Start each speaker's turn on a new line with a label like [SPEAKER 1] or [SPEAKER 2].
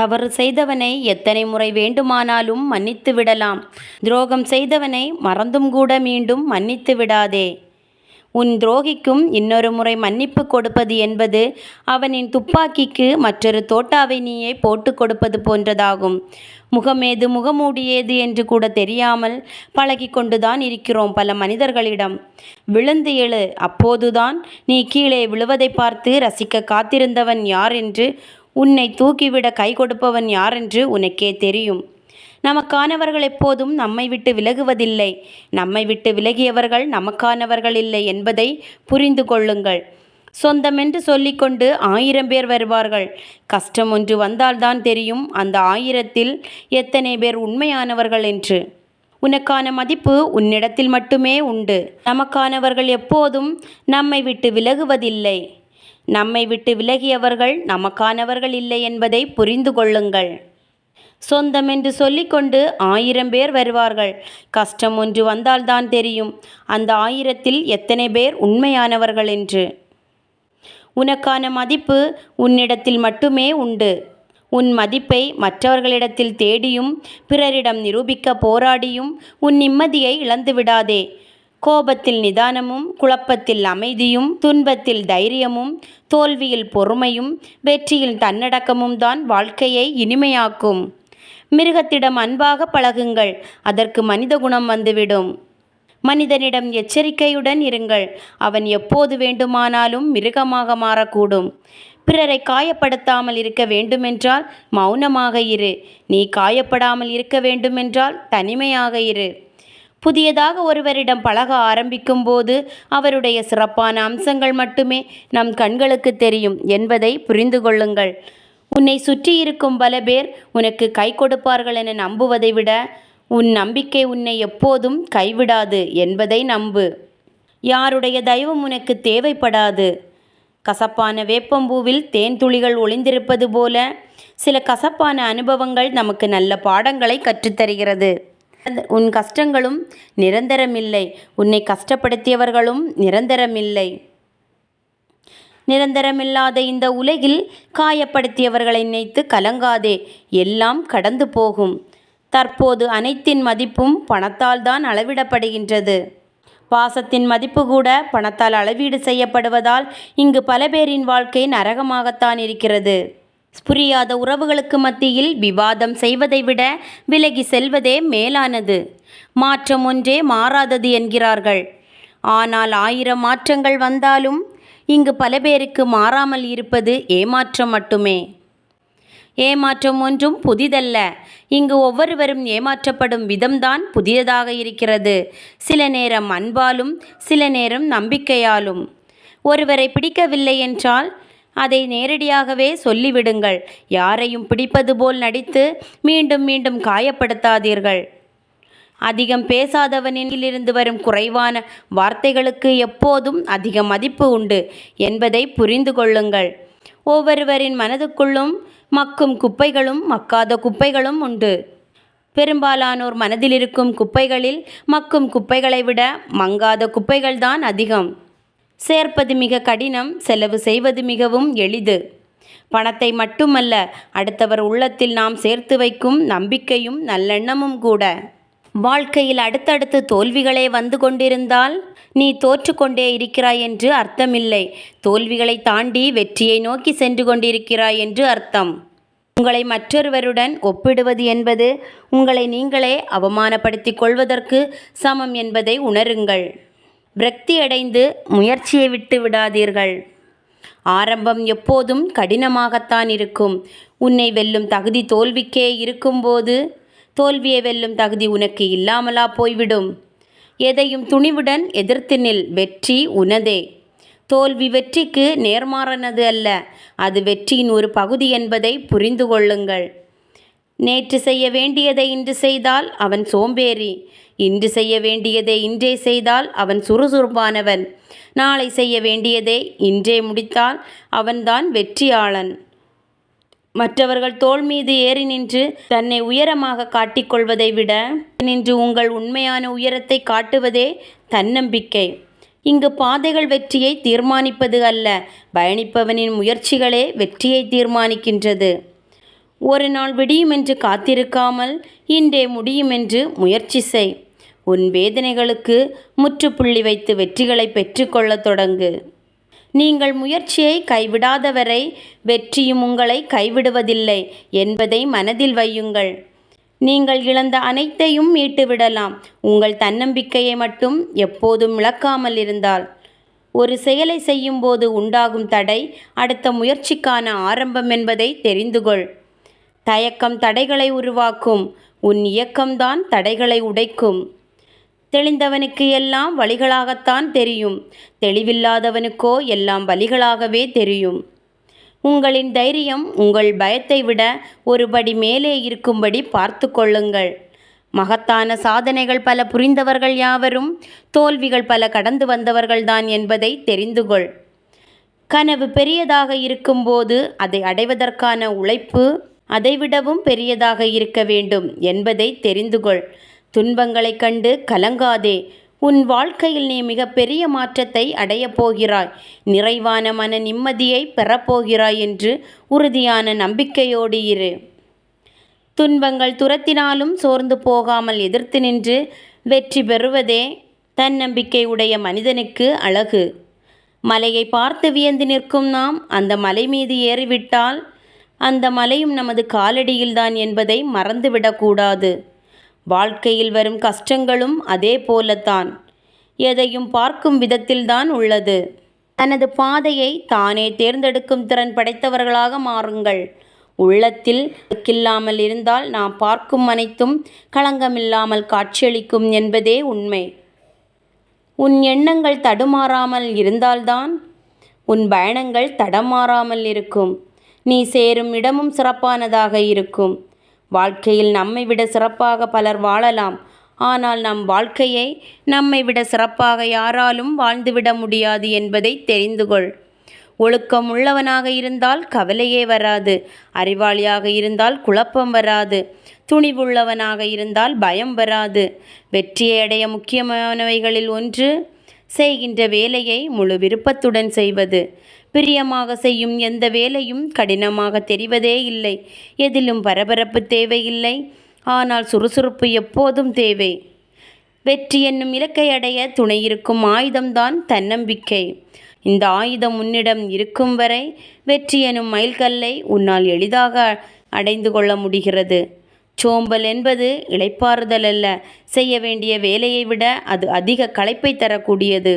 [SPEAKER 1] தவறு செய்தவனை எத்தனை முறை வேண்டுமானாலும் மன்னித்து விடலாம். துரோகம் செய்தவனை மறந்தும் கூட மீண்டும் மன்னித்து விடாதே. உன் துரோகிக்கும் இன்னொரு முறை மன்னிப்பு கொடுப்பது என்பது அவனின் துப்பாக்கிக்கு மற்றொரு தோட்டாவை நீயே போட்டு கொடுப்பது போன்றதாகும். முகமேது முகமூடியேது என்று கூட தெரியாமல் பழகி கொண்டுதான் இருக்கிறோம் பல மனிதர்களிடம். விழுந்து எழு அப்போதுதான் நீ கீழே விழுவதை பார்த்து ரசிக்க காத்திருந்தவன் யார் என்று உன்னை தூக்கிவிட கை கொடுப்பவன் யாரென்று உனக்கே தெரியும். நமக்கானவர்கள் எப்போதும் நம்மை விட்டு விலகுவதில்லை. நம்மை விட்டு விலகியவர்கள் நமக்கானவர்கள் இல்லை என்பதை புரிந்து கொள்ளுங்கள். சொந்தமென்று சொல்லிக்கொண்டு ஆயிரம் பேர் வருவார்கள். கஷ்டம் ஒன்று வந்தால்தான் தெரியும் அந்த ஆயிரத்தில் எத்தனை பேர் உண்மையானவர்கள் என்று. உனக்கான மதிப்பு உன்னிடத்தில் மட்டுமே உண்டு. நமக்கானவர்கள் எப்போதும் நம்மை விட்டு விலகுவதில்லை. நம்மை விட்டு விலகியவர்கள் நமக்கானவர்கள் இல்லை என்பதை புரிந்து கொள்ளுங்கள். சொந்தம் என்று சொல்லிக்கொண்டு ஆயிரம் பேர் வருவார்கள். கஷ்டம் ஒன்று வந்தால்தான் தெரியும். அந்த ஆயிரத்தில் எத்தனை பேர் உண்மையானவர்கள் என்று. உனக்கான மதிப்பு உன்னிடத்தில் மட்டுமே உண்டு. உன் மதிப்பை மற்றவர்களிடத்தில் தேடியும் பிறரிடம் நிரூபிக்க போராடியும் உன் நிம்மதியை இழந்து விடாதே கோபத்தில் நிதானமும் குழப்பத்தில் அமைதியும் துன்பத்தில் தைரியமும் தோல்வியில் பொறுமையும் வெற்றியில் தன்னடக்கமும் தான் வாழ்க்கையை இனிமையாக்கும். மிருகத்திடம் அன்பாக பழகுங்கள் அதற்கு மனித குணம் வந்துவிடும். மனிதனிடம் எச்சரிக்கையுடன் இருங்கள் அவன் எப்போது வேண்டுமானாலும் மிருகமாக மாறக்கூடும். பிறரை காயப்படுத்தாமல் இருக்க வேண்டுமென்றால் மௌனமாக இரு. நீ காயப்படாமல் இருக்க வேண்டுமென்றால் தனிமையாக இரு. புதியதாக ஒருவரிடம் பழக ஆரம்பிக்கும் போது அவருடைய சிறப்பான அம்சங்கள் மட்டுமே நம் கண்களுக்கு தெரியும் என்பதை புரிந்து கொள்ளுங்கள். உன்னை சுற்றி இருக்கும் பல பேர் உனக்கு கை கொடுப்பார்கள் என நம்புவதை விட உன் நம்பிக்கை உன்னை எப்போதும் கைவிடாது என்பதை நம்பு. யாருடைய தெய்வம் உனக்கு தேவைப்படாது. கசப்பான வேப்பம்பூவில் தேன் துளிகள் ஒளிந்திருப்பது போல சில கசப்பான அனுபவங்கள் நமக்கு நல்ல பாடங்களை கற்றுத்தருகிறது. உன் கஷ்டங்களும் நிரந்தரமில்லை. உன்னை கஷ்டப்படுத்தியவர்களும் நிரந்தரமில்லை. நிரந்தரமில்லாத இந்த உலகில் காயப்படுத்தியவர்களை நினைத்து கலங்காதே. எல்லாம் கடந்து போகும். தற்போது அனைத்தின் மதிப்பும் பணத்தால் தான் அளவிடப்படுகின்றது. பாசத்தின் மதிப்பு கூட பணத்தால் அளவீடு செய்யப்படுவதால் இங்கு பல பேரின் வாழ்க்கை நரகமாகத்தான் இருக்கிறது. புரியாத உறவுகளுக்கு மத்தியில் விவாதம் செய்வதை விட விலகி செல்வதே மேலானது. மாற்றம் ஒன்றே மாறாதது என்கிறார்கள். ஆனால் ஆயிரம் மாற்றங்கள் வந்தாலும் இங்கு பல பேருக்கு மாறாமல் இருப்பது ஏமாற்றம் மட்டுமே. ஏமாற்றம் ஒன்றும் புதிதல்ல. இங்கு ஒவ்வொருவரும் ஏமாற்றப்படும் விதம்தான் புதியதாக இருக்கிறது. சில நேரம் அன்பாலும் சில நேரம் நம்பிக்கையாலும். ஒருவரை பிடிக்கவில்லை என்றால் அதை நேரடியாகவே சொல்லிவிடுங்கள். யாரையும் பிடிப்பது போல் நடித்து மீண்டும் மீண்டும் காயப்படுத்தாதீர்கள். அதிகம் பேசாதவனிலிருந்து வரும் குறைவான வார்த்தைகளுக்கு எப்போதும் அதிக மதிப்பு உண்டு என்பதை புரிந்து கொள்ளுங்கள். ஒவ்வொருவரின் மனதுக்குள்ளும் மக்கும் குப்பைகளும் மக்காத குப்பைகளும் உண்டு. பெரும்பாலானோர் மனதில் இருக்கும் குப்பைகளில் மக்கும் குப்பைகளை விட மங்காத குப்பைகள்தான் அதிகம். சேர்ப்பது மிக கடினம் செலவு செய்வது மிகவும் எளிது. பணத்தை மட்டுமல்ல அடுத்தவர் உள்ளத்தில் நாம் சேர்த்து வைக்கும் நம்பிக்கையும் நல்லெண்ணமும் கூட. வாழ்க்கையில் அடுத்தடுத்து தோல்விகளே வந்து கொண்டிருந்தால் நீ தோற்றுக்கொண்டே இருக்கிறாய் என்று அர்த்தமில்லை. தோல்விகளை தாண்டி வெற்றியை நோக்கி சென்று கொண்டிருக்கிறாய் என்று அர்த்தம். உங்களை மற்றொருவருடன் ஒப்பிடுவது என்பது உங்களை நீங்களே அவமானப்படுத்திக் கொள்வதற்கு சமம் என்பதை உணருங்கள். விரக்தியடைந்து முயற்சியை விட்டு விடாதீர்கள். ஆரம்பம் எப்போதும் கடினமாகத்தான் இருக்கும். உன்னை வெல்லும் தகுதி தோல்விக்கே இருக்கும்போது தோல்வியை வெல்லும் தகுதி உனக்கு இல்லாமலா போய்விடும். எதையும் துணிவுடன் எதிர்த்து நில் வெற்றி உனதே. தோல்வி வெற்றிக்கு நேர்மாறானது அல்ல அது வெற்றியின் ஒரு பகுதி என்பதை புரிந்து கொள்ளுங்கள். நேற்று செய்ய வேண்டியதை இன்று செய்தால் அவன் சோம்பேறி. இன்று செய்ய வேண்டியதை இன்றே செய்தால் அவன் சுறுசுறுப்பானவன். நாளை செய்ய வேண்டியதை இன்றே முடித்தால் அவன்தான் வெற்றியாளன். மற்றவர்கள் தோள் மீது ஏறி நின்று தன்னை உயரமாக காட்டிக்கொள்வதை விட நின்று உங்கள் உண்மையான உயரத்தை காட்டுவதே தன்னம்பிக்கை. இங்கு பாதைகள் வெற்றியை தீர்மானிப்பது அல்ல பயணிப்பவனின் முயற்சிகளே வெற்றியை தீர்மானிக்கின்றது. ஒரு நாள் விடியுமென்று காத்திருக்காமல் இன்றே முடியுமென்று முயற்சி செய். உன் வேதனைகளுக்கு முற்றுப்புள்ளி வைத்து வெற்றிகளை பெற்றுக்கொள்ளத் தொடங்கு. நீங்கள் முயற்சியை கைவிடாதவரை வெற்றியும் உங்களை கைவிடுவதில்லை என்பதை மனதில் வையுங்கள். நீங்கள் இழந்த அனைத்தையும் மீட்டுவிடலாம். உங்கள் தன்னம்பிக்கையை மட்டும் எப்போதும் இழக்காமல் இருந்தால். ஒரு செயலை செய்யும்போது உண்டாகும் தடை அடுத்த முயற்சிக்கான ஆரம்பம் என்பதை தெரிந்துகொள். தயக்கம் தடைகளை உருவாக்கும். உன் இயக்கம்தான் தடைகளை உடைக்கும். தெளிந்தவனுக்கு எல்லாம் வழிகளாகத்தான் தெரியும். தெளிவில்லாதவனுக்கோ எல்லாம் வழிகளாகவே தெரியும். உங்களின் தைரியம் உங்கள் பயத்தை விட ஒருபடி மேலே இருக்கும்படி பார்த்து கொள்ளுங்கள். மகத்தான சாதனைகள் பல புரிந்தவர்கள் யாவரும் தோல்விகள் பல கடந்து வந்தவர்கள்தான் என்பதை தெரிந்துகொள் கனவு பெரியதாக இருக்கும்போது அதை அடைவதற்கான உழைப்பு அதைவிடவும் பெரியதாக இருக்க வேண்டும் என்பதை தெரிந்துகொள். துன்பங்களைக் கண்டு கலங்காதே. உன் வாழ்க்கையில் நீ மிகப்பெரிய மாற்றத்தை அடையப் போகிறாய். நிறைவான மன நிம்மதியை பெறப்போகிறாய் என்று உறுதியான நம்பிக்கையோடு இரு. துன்பங்கள் துரத்தினாலும் சோர்ந்து போகாமல் எதிர்த்து நின்று வெற்றி பெறுவதே தன்னம்பிக்கை உடைய மனிதனுக்கு அழகு. மலையை பார்த்து வியந்து நிற்கும் நாம் அந்த மலை மீது ஏறிவிட்டால் அந்த மலையும் நமது காலடியில்தான் என்பதை மறந்துவிடக்கூடாது. வாழ்க்கையில் வரும் கஷ்டங்களும் அதே போலத்தான். எதையும் பார்க்கும் விதத்தில்தான் உள்ளது. தனது பாதையை தானே தேர்ந்தெடுக்கும் திறன் படைத்தவர்களாக மாறுங்கள். உள்ளத்தில் கில்லாமல் இருந்தால் நாம் பார்க்கும் அனைத்தும் களங்கமில்லாமல் காட்சியளிக்கும் என்பதே உண்மை. உன் எண்ணங்கள் தடுமாறாமல் இருந்தால்தான் உன் பயணங்கள் தடமாறாமல் இருக்கும். நீ சேரும் இடமும் சிறப்பானதாக இருக்கும். வாழ்க்கையில் நம்மை விட சிறப்பாக பலர் வாழலாம். ஆனால் நம் வாழ்க்கையை நம்மை விட சிறப்பாக யாராலும் வாழ்ந்துவிட முடியாது என்பதை தெரிந்துகொள். ஒழுக்கம் உள்ளவனாக இருந்தால் கவலையே வராது. அறிவாளியாக இருந்தால் குழப்பம் வராது. துணிவுள்ளவனாக இருந்தால் பயம் வராது. வெற்றியை அடைய முக்கியமானவைகளில் ஒன்று செய்கின்ற வேலையை முழு விருப்பத்துடன் செய்வது. பிரியமாக செய்யும் எந்த வேலையும் கடினமாக தெரிவதே இல்லை. எதிலும் பரபரப்பு தேவையில்லை. ஆனால் சுறுசுறுப்பு எப்போதும் தேவை. வெற்றி என்னும் இலக்கை அடைய துணை இருக்கும் ஆயுதம்தான் தன்னம்பிக்கை. இந்த ஆயுதம் உன்னிடம் இருக்கும் வரை வெற்றி எனும் மைல்கல்லை உன்னால் எளிதாக அடைந்து கொள்ள முடிகிறது. சோம்பல் என்பது இளைப்பாறுதல் அல்ல. செய்ய வேண்டிய வேலையை விட அது அதிக களைப்பை தரக்கூடியது.